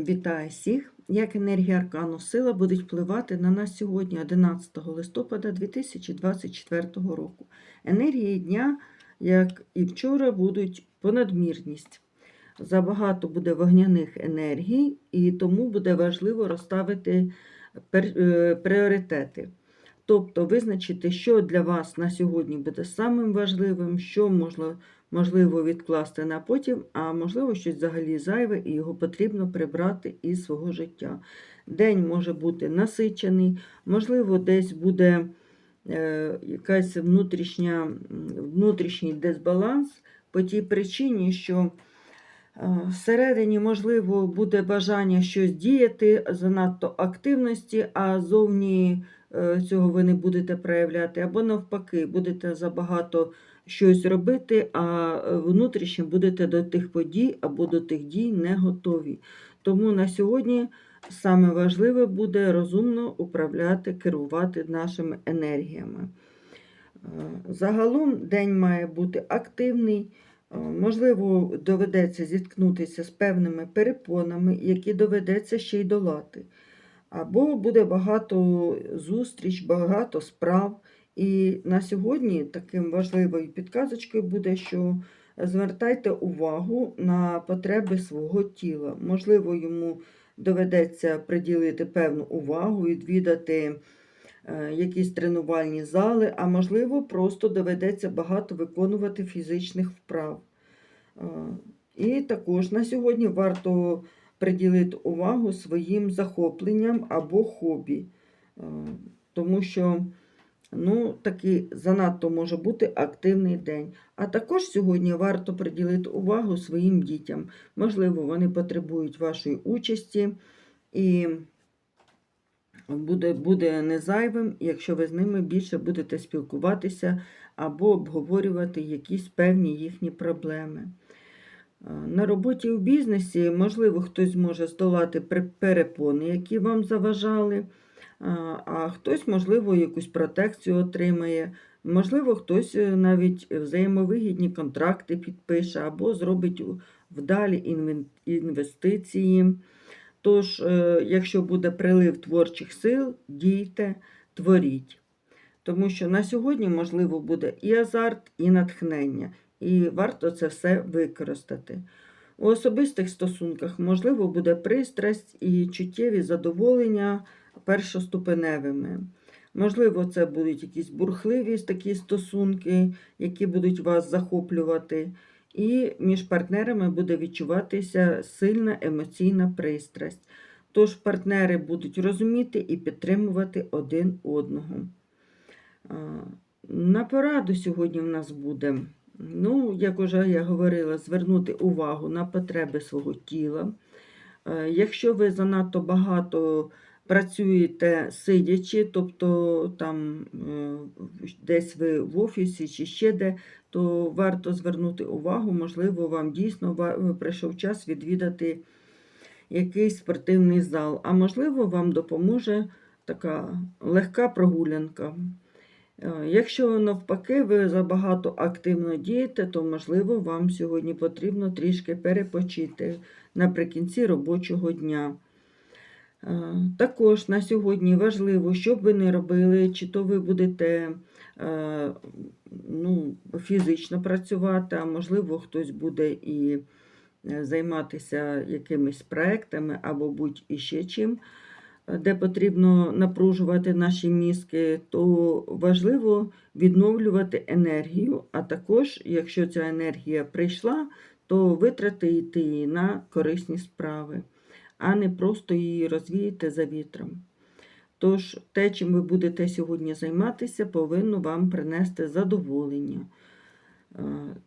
Вітаю всіх! Як енергія аркану сила буде впливати на нас сьогодні, 11 листопада 2024 року. Енергії дня, як і вчора, будуть понадмірність. Забагато буде вогняних енергій, і тому буде важливо розставити е, пріоритети. Тобто визначити, що для вас на сьогодні буде самим важливим, що можна, можливо відкласти на потім, а можливо щось взагалі зайве, і його потрібно прибрати із свого життя. День може бути насичений, можливо, десь буде е, якась внутрішня, внутрішній дисбаланс по тій причині, що всередині, можливо, буде бажання щось діяти, занадто активності, а зовні е, цього ви не будете проявляти, або навпаки, будете забагато щось робити, а е, внутрішньо будете до тих подій або до тих дій не готові. Тому на сьогодні саме важливе буде розумно управляти, керувати нашими енергіями. Е, Загалом день має бути активний. Е, Можливо, доведеться зіткнутися з певними перепонами, які доведеться ще й долати. Або буде багато зустріч, багато справ. І на сьогодні таким важливою підказочкою буде, що звертайте увагу на потреби свого тіла. Можливо, йому доведеться приділити певну увагу, відвідати якісь тренувальні зали, а можливо, просто доведеться багато виконувати фізичних вправ. Е, І також на сьогодні варто приділити увагу своїм захопленням або хобі, Е, тому що ну, такий занадто може бути активний день. А також сьогодні варто приділити увагу своїм дітям. Можливо, вони потребують вашої участі і буде, буде не зайвим, якщо ви з ними більше будете спілкуватися або обговорювати якісь певні їхні проблеми. Е, На роботі у бізнесі, можливо, хтось може здолати перепони, які вам заважали, а а хтось, можливо, якусь протекцію отримає, можливо, хтось е, навіть взаємовигідні контракти підпише або зробить вдалі інвестиції. Тож, е, якщо буде прилив творчих сил, дійте, творіть. Тому що на сьогодні, можливо, буде і азарт, і натхнення, і варто це все використати. У особистих стосунках, можливо, буде пристрасть і чуттєві задоволення першоступеневими. Можливо, це будуть якісь бурхливі такі стосунки, які будуть вас захоплювати, і між партнерами буде відчуватися сильна емоційна пристрасть. Тож партнери будуть розуміти і підтримувати один одного. На пораду сьогодні в нас буде, ну, як уже я говорила, звернути увагу на потреби свого тіла. Якщо ви занадто багато працюєте сидячи, тобто там е, десь ви в офісі чи ще де, то варто звернути увагу, можливо, вам дійсно прийшов час відвідати якийсь спортивний зал, а можливо, вам допоможе така легка прогулянка. Е, Якщо навпаки ви забагато активно дієте, то можливо вам сьогодні потрібно трішки перепочити наприкінці робочого дня. Також на сьогодні важливо, що б ви не робили, чи то ви будете е, ну, фізично працювати, а можливо, хтось буде і е, займатися якимись проектами або будь-іще чим, е, де потрібно напружувати наші мізки, то важливо відновлювати енергію, а також, якщо ця енергія прийшла, то витратити її на корисні справи, а не просто її розвіяти за вітром. Тож те, чим ви будете сьогодні займатися, повинно вам принести задоволення. Е,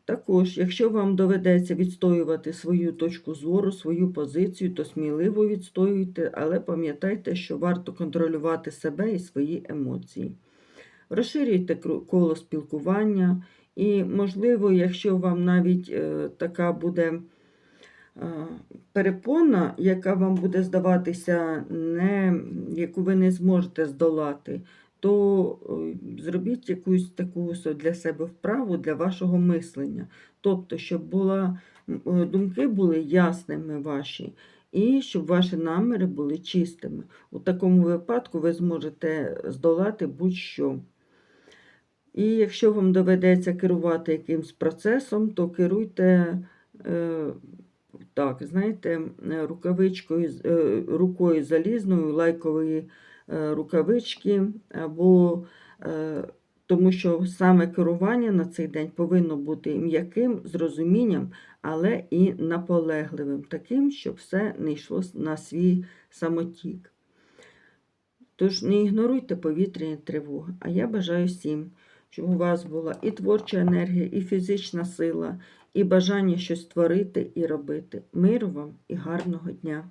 Також, якщо вам доведеться відстоювати свою точку зору, свою позицію, то сміливо відстоюйте, але пам'ятайте, що варто контролювати себе і свої емоції. Розширюйте коло спілкування, і, можливо, якщо вам навіть е, така буде перепона, яка вам буде здаватися, не, яку ви не зможете здолати, то е, зробіть якусь таку для себе вправу для вашого мислення. Тобто, щоб була, е, думки були ясними ваші, і щоб ваші наміри були чистими. У такому випадку ви зможете здолати будь-що. І якщо вам доведеться керувати якимсь процесом, то керуйте е, так, знаєте, е, рукавичкою, е, рукою залізною, лайкової е, рукавички, або тому що саме керування на цей день повинно бути м'яким, з розумінням, але і наполегливим, таким, щоб все не йшло на свій самотік. Тож не ігноруйте повітряні тривоги. А я бажаю всім, щоб у вас була і творча енергія, і фізична сила, і бажання щось творити і робити. Миру вам і гарного дня!